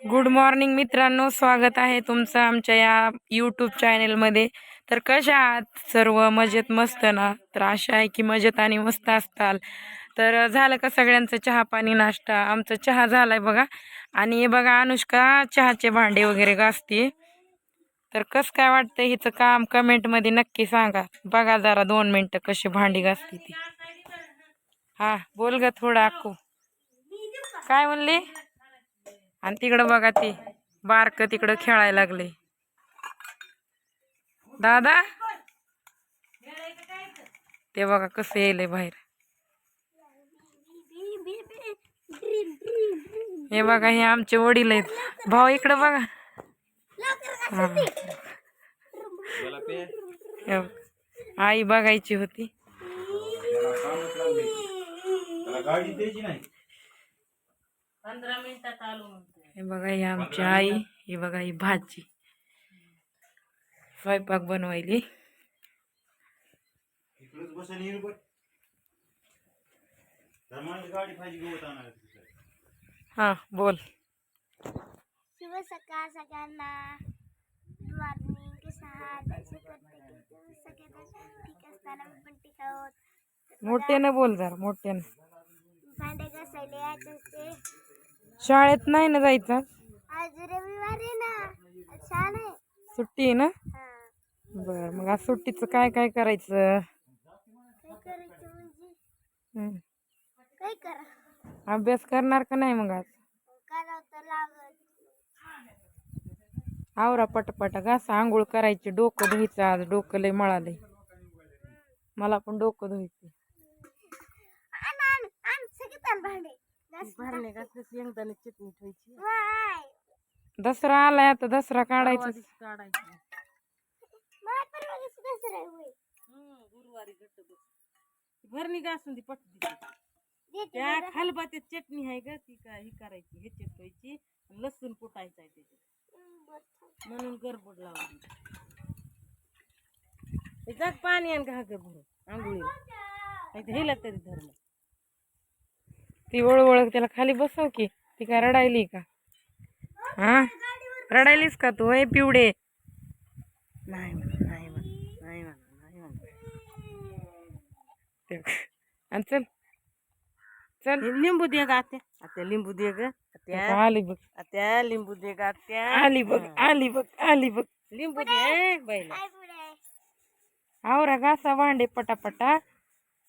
Good morning मित्रांनो स्वागत आहे तुमचं आमच्या या यूट्यूब चॅनेलमध्ये तर कशा आहात? सर्व मजेत मस्त ना? तर आशा आहे की मजेत आणि मस्त असताल. तर झालं का सगळ्यांचं चहा पाणी नाश्ता? आमचं चहा झालाय बघा. आणि बघा अनुष्का चहाचे भांडे वगैरे घासते तर कसं काय वाटतं हिचं काम? कमेंटमध्ये नक्की सांगा. बघा जरा दोन मिनटं कशी भांडी घासते ती. हा बोल ग थोडं आखू. काय म्हणली? आणि तिकडं बघा ती बारक तिकडं खेळायला लागले. दादा? ते बघा कसं येईल बाहेर. हे बघा हे आमचे वडील आहेत. भाऊ इकडं बघा. आई बघायची होती. गाडी द्यायची नाही. हे बघा ही आमची आई ही बघा ही भाजी. स्वयंपाक बनवायली. हा बोल. शुभ सकाळ सगळ्यांना. मॉर्निंग. कसा आहात? असे करते की तुम्ही सगळेजण ठीक असताना मी पण ठीक आहोत. मोठ्यानं बोल जरा मोठ्यानं. भांडे घासायला असते शाळेत नाही ना जायचं? आज रविवार आहे ना आज छान आहे. सुट्टी आहे ना? हा. बर मग आज सुट्टीचं काय काय करायचं? काय करायचं म्हणजे? हं. काय करा? अभ्यास करणार का नाही मग आज? करावं तर लागत आवरा पटापटा घास आंघोळ करायची डोकं धुयचं आज डोकं लय मळालंय. मला पण डोकं धुयचं आण आण आण सगळेच आण भांडे. भरणे घासले शेंगदाणे चटणी ठेवायची. वाय दसरा आलाय आता दसरा काढायचा. आहे होय. भरणी घासून ती पटली त्या. खालबात्यात चटणी आहे ग ती काय ही करायची हे चिरवायची लसूण कुटायचा आहे त्याच्यात. म्हणून गडबड लावली. हे जग पाणी आण घा ग भरून तर हेला तरी धर्म ती ओळख त्याला खाली बसव की ती काय रडायली का? हा? रडायलीस का तू? हे पिवडे. नाही नाही नाही नाही चल. चल. लिंबू दे ग आत्या. आत्या लिंबू दे ग. आत्या. आली बघ. आत्या लिंबू दे ग आत्या. आली बघ आली बघ आली बघ. लिंबू दे बैला. आवरा घासा भांडे पटापटा.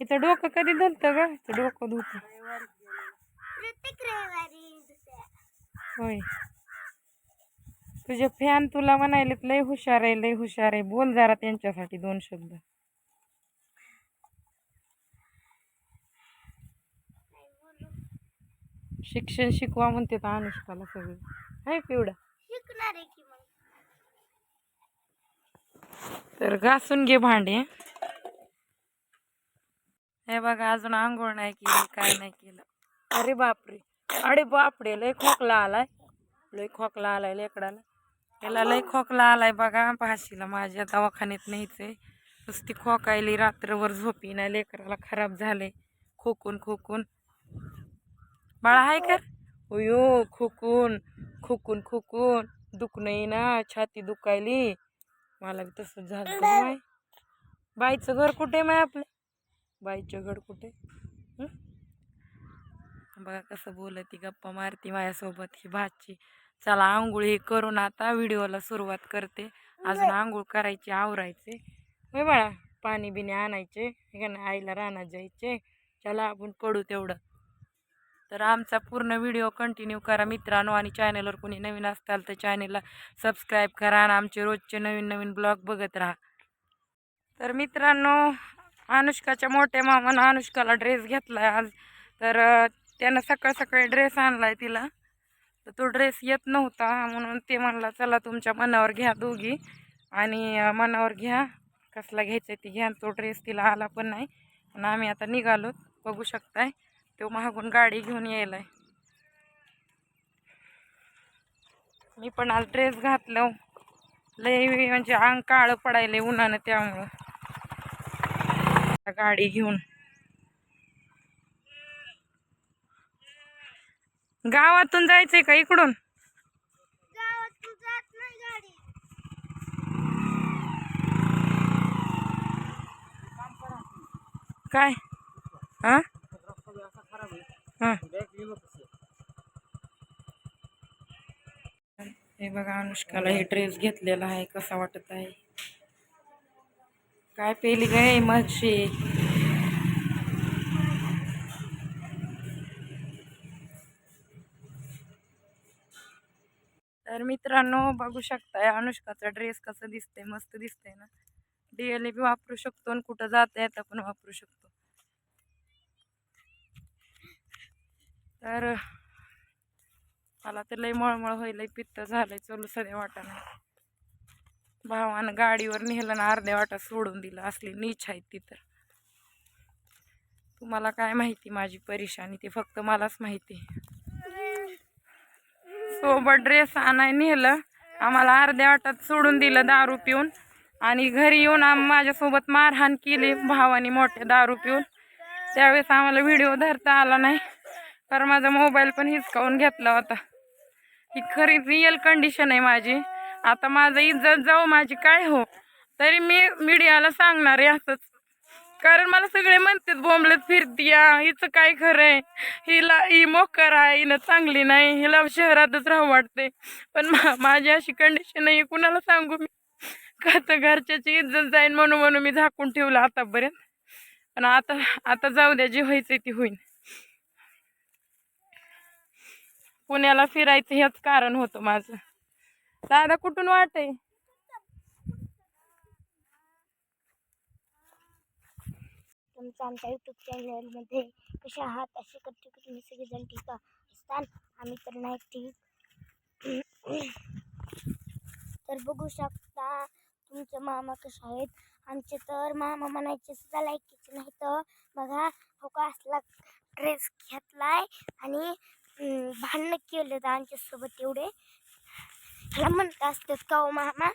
हिचं डोकं कधी धुलतं ग? हिचं डोकं धुत. प्रत्येक रविवारी होय. तुझे फॅन तुला म्हणायले लय हुशार आहे लय हुशार आहे. बोल जरा त्यांच्यासाठी दोन शब्द. शिक्षण शिकवा म्हणते तर अनुष्काला सगळं. आहे पिवडा शिकणार आहे की मग. तर घासून घे भांडे. हे बघा अजून आंघोळ नाही केली काय नाही केलं. अरे बापरे. अरे बापरे लय खोकला आलाय. लय खोकला आलाय लेकडाला त्याला लय खोकला आलाय बघा भाशीला माझ्या दवाखान्यात न्यायचंय. नुसती खोकायली रात्रभर झोपी ना लेकराला खराब झाले खोकून खोकून. बाळा आहे का अयो खोकून खोकून खोकून. दुखणं ना छाती दुखायली. मला बी तसंच झालं बाय बाईचं घर कुठे माय आपलं? बाईचं घर कुठे बघा कसं बोलती गप्पा मारती माझ्यासोबत ही भाची. चला आंघोळ हे करून आता व्हिडिओला सुरुवात करते. अजून आंघोळ करायची आवरायचे. होय बाळा पाणी बिणी आणायचे हे का नाही आईला रानात जायचे. चला आपण पडू तेवढं. तर आमचा पूर्ण व्हिडिओ कंटिन्यू करा. मित्रांनो आणि चॅनलवर कोणी नवीन असताल तर चॅनलला सबस्क्राईब करा आणि आमचे रोजचे नवीन नवीन ब्लॉग बघत राहा. तर मित्रांनो अनुष्काच्या मोठ्या मामानं अनुष्काला ड्रेस घेतला आज. तर त्यानं सकाळ सकाळी ड्रेस आणला आहे तिला. तर तो ड्रेस येत नव्हता म्हणून ते म्हणला चला तुमच्या मनावर घ्या दोघी आणि मनावर घ्या. कसला घ्यायचा ती घ्या. तो ड्रेस तिला आला पण नाही. पण आम्ही आता निघालो. बघू शकताय. तो मागून गाडी घेऊन यायलाय. मी पण आज ड्रेस घातलं. लय म्हणजे अंग काळं पडायलंय उन्हानं त्यामुळं. गाडी घेऊन. गावातून जायचंय का इकडून? काय? हे. बघा अनुष्काला हे ड्रेस घेतलेला आहे कसा वाटत आहे? काय पेली गे मशी मित्रांनो बघू शकताय अनुष्काचा ड्रेस कसं दिसतंय मस्त दिसतंय ना. डीएलए बी वापरू शकतो आणि कुठं जाता येतं पण वापरू शकतो. तर मला तर लय मळमळ होईल पित्त झालंय चलू सध्या वाटा भावानं गाडीवर नेलं ना अर्ध्या वाटा सोडून दिलं असली नीच आहे ती तर. तुम्हाला काय माहिती माझी परेशानी ते फक्त मलाच माहिती सोबत ड्रेस आणाय नेलं. आम्हाला अर्ध्या वाटात सोडून दिलं दारू पिऊन. आणि घरी येऊन आम माझ्यासोबत मारहाण केली भावानी मोठे दारू पिऊन. त्यावेळेस आम्हाला व्हिडिओ धरता आला नाही. तर माझा मोबाईल पण हिसकावून घेतला होता. ही खरी रिअल कंडिशन आहे माझी. आता माझं इज्जत जाऊ माझी काय हो? तरी मी मीडियाला सांगणार आहे असंच. कारण मला सगळे म्हणतात बोंबलेत फिरतीया हिचं काय खरं आहे हिला ही मोकर आहे हिनं चांगली नाही हिला शहरातच राहू वाटते पण मा माझी अशी कंडिशन आहे कुणाला सांगू मी? का तर घरच्याची इज्जत जाईन म्हणून म्हणून मी झाकून ठेवलं आतापर्यंत. पण आता आता जाऊ द्या जी व्हायचं ती होईन. पुण्याला फिरायचं हेच कारण होतं माझं. दादा कुठून वाट आहे? तुमचं आमच्या यूट्यूब चॅनलमध्ये कसे आहात? असे करते की तुम्ही सगळेजण ठीक असताल आम्ही तर नाही ठीक. तर बघू शकता तुमचे मामा कसे आहेत. आमचे तर मामा म्हणायचे सुद्धा लायकीचे नाही तर बघा हो का? असला ड्रेस घेतलाय आणि भांडणं केलं तर आमच्यासोबत एवढे. ह्याला म्हणत असतात का हो मामा?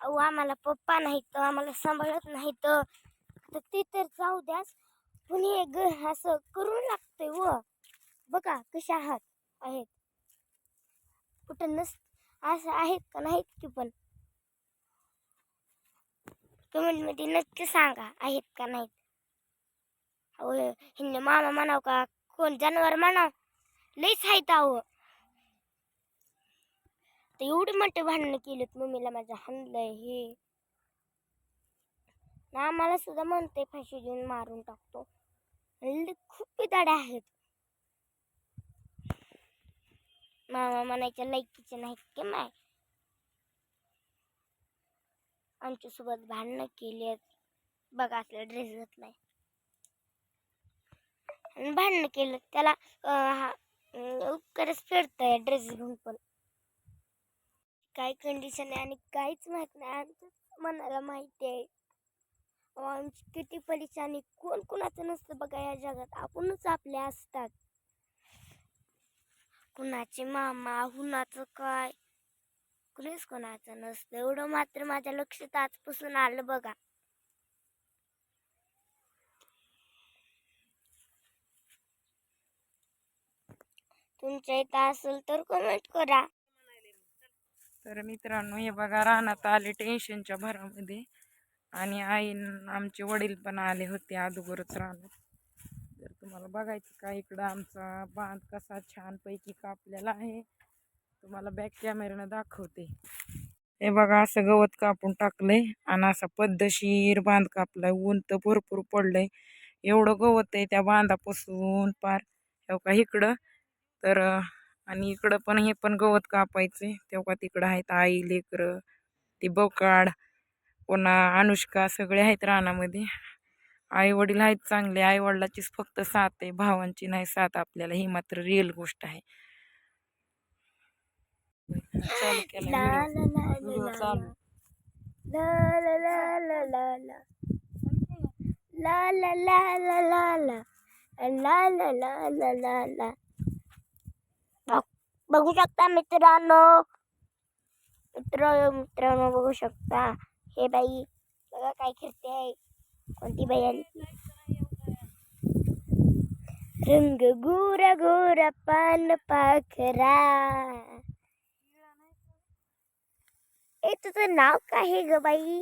अहो आम्हाला पप्पा नाही तर आम्हाला सांभाळत नाही तर तर ते तर जाऊ द्यास पण हे ग असं करू लागते व. बघा कशा आहात आहेत. कुठं नस असं आहेत का नाहीत की पण? कमेंटमध्ये नक्की सांगा आहेत का नाहीत? अहो हिने मामा म्हणाव का कोण जनावर म्हणाव? लईच आहेत अहो. तर एवढी मोठे भांडणं केलीत मम्मीला माझ्या हाणलंय हे. ना आम्हाला सुद्धा म्हणते फाशी देऊन मारून टाकतो. खूप पिताडे आहेत. मामा म्हणायच्या लायकीचे नाहीत की माय? आमच्यासोबत भांडणं केली आहेत बघा असला ड्रेस घातलाय आणि भांडणं केलं त्याला हा, उपकारच फेडतंय ड्रेस घेऊन पण. काय कंडिशन आहे आणि काहीच माहीत नाही. आमच्याच मनाला माहिती आहे. किती परिचानी कोण कोणाचं नसतं बघा या जगात. आपणच आपले असतात. कुणाचे मामा कुणाचं काय? कुणीच कोणाचं नसतं. एवढं मात्र माझ्या लक्षात आजपासून आलं बघा. तुमच्या इथं असेल तर कमेंट करा. तर मित्रांनो हे बघा रानात आले टेन्शनच्या भरामध्ये. आणि आई आमचे वडील पण आले होते अगोदरच राहणार तर तुम्हाला बघायचं का इकडं आमचा बांध कसा छानपैकी कापलेला आहे. तुम्हाला बॅक कॅमेऱ्यानं दाखवते. हे बघा असं गवत कापून टाकलंय आणि असा पद्धतशीर बांध कापलाय. ऊन तर भरपूर पडलंय. एवढं गवत आहे त्या बांधापासून पार. तेव्हा का इकडं तर आणि इकडं पण हे पण गवत कापायचे तेव्हा तिकडं आहेत आई लेकरं ती बोकाड पुन्हा अनुष्का सगळे आहेत रानामध्ये आई वडील आहेत चांगले आई वडिलाचीच फक्त साथ आहे भावांची नाही साथ आपल्याला ही मात्र रिअल गोष्ट आहे चालू केला व्हिडिओ चालू ला ला ला ला ला ला बघू शकता मित्रांनो मित्र मित्रांनो बघू शकता हे बाई बघा काय खेळते आहे. कोणती बाई आली? रंग गोरा गोरा पान पाखरा. ए तुझं नाव काय आहे ग बाई?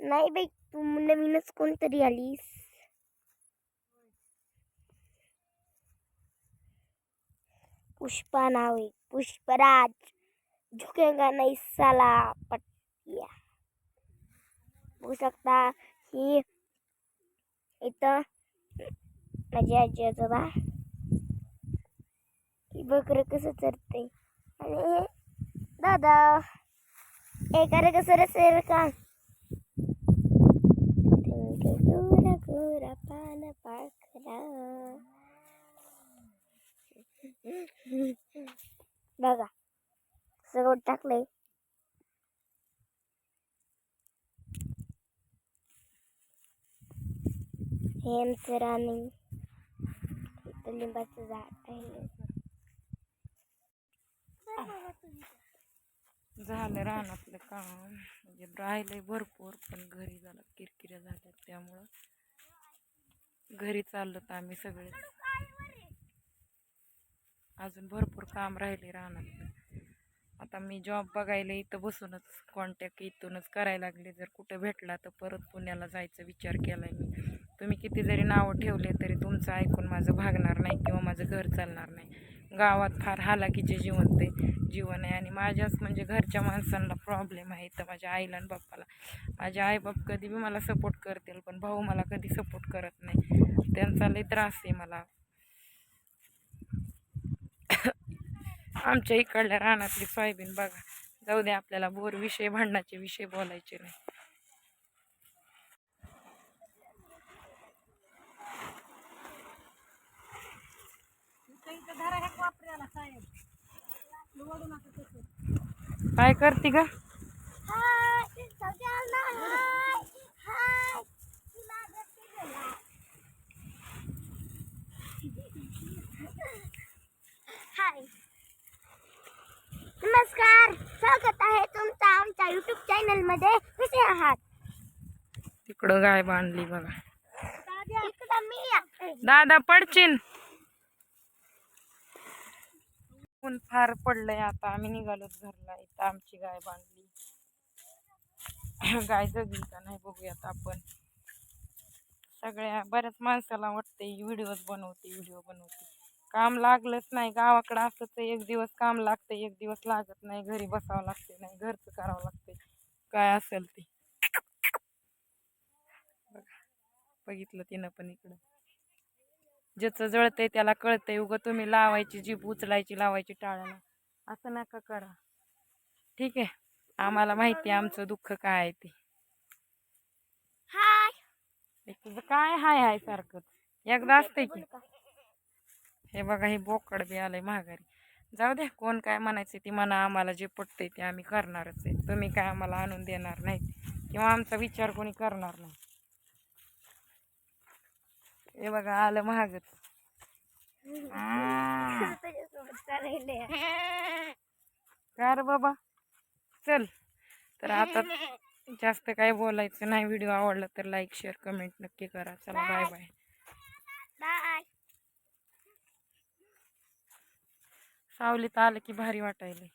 नाही बाई तू नवीनच कोणतरी आलीस. पुष्पा नाव आहे. पुष्पराज. झुकेगा नाही साला पट्टिया बघू शकता ही इथं माझी आजी आजोबा ही बकरं कसं चरते आणि हे दादा एकारे कसं रसेल का पान पाखरा बघा रोड टाकलंय. हे आमचं राणी. लिंबाचं झाड आहे झालं रानातलं काम. म्हणजे राहिलंय भरपूर पण घरी झालं किरकिऱ्या झाल्या त्यामुळं. घरी चाललो तर आम्ही सगळे. अजून भरपूर काम राहिले रानातलं. आता मी जॉब बघायला इथं बसूनच कॉन्टॅक्ट इथूनच करायला लागले. जर कुठं भेटला तर परत पुण्याला जायचा विचार केला मी. तुम्ही किती जरी नावं ठेवले तरी तुमचं ऐकून माझं भागणार नाही किंवा माझं घर चालणार नाही. गावात फार हालाकीचे जीवन ते जीवन आहे आणि माझ्याच म्हणजे घरच्या माणसांना प्रॉब्लेम आहे तर माझ्या आईला आणि बाप्पाला. माझे आईबाप कधी बी मला सपोर्ट करतील पण भाऊ मला कधी सपोर्ट करत नाही. त्यांचा लई त्रास आहे मला. आमच्या इकडल्या रानातली सोयाबीन बघा. जाऊ दे आपल्याला बोर विषय भांडणाचे विषय बोलायचे नाही. काय करते ग हाय सगळ्यांना हाय हाय मी मागं गेला. हाय नमस्कार स्वागत आहे तुमचं आमच्या युट्यूब चॅनलमध्ये कसे आहात? तिकडं गाय बांधली बघा. इकडं मी आहे. दादा पडचिन. ऊन फार पडलंय आता. आम्ही निघालोच घरला. इथं आमची गाय बांधली. गाय जगली का नाही बघूयात आपण. सगळ्या बऱ्याच माणसाला वाटते व्हिडिओज बनवते व्हिडिओ बनवते. काम लागलंच नाही. गावाकडं असं तर एक दिवस काम लागतं एक दिवस लागत नाही. घरी बसावं लागते नाही घरचं करावं लागते काय असेल ते? बघा. बघितलं तिनं पण इकडं. ज्याचं जळतंय त्याला कळतंय. उगं तुम्ही लावायची जीभ उचलायची लावायची टाळायला. असं नका करा. ठीक आहे? आम्हाला माहिती आहे आमचं दुःख काय आहे ते. हाय. तुझं काय हाय हाय सारखं. एकदा असतंय की. हे बघा हे बोकड बी आलं आहे महागारी जाऊ द्या कोण काय म्हणायचं ती म्हणा आम्हाला जे पटतंय ते आम्ही करणारच आहे. तुम्ही काय आम्हाला आणून देणार नाही किंवा आमचा विचार कोणी करणार नाही. हे बघा आलं महागच तुझ्यासोबत काय रे बाबा चल. तर आता जास्त काय बोलायचं नाही. व्हिडिओ आवडला तर लाईक शेअर कमेंट नक्की करा. चला बाय बाय. बाय. सावलीत आलं की भारी वाटायले.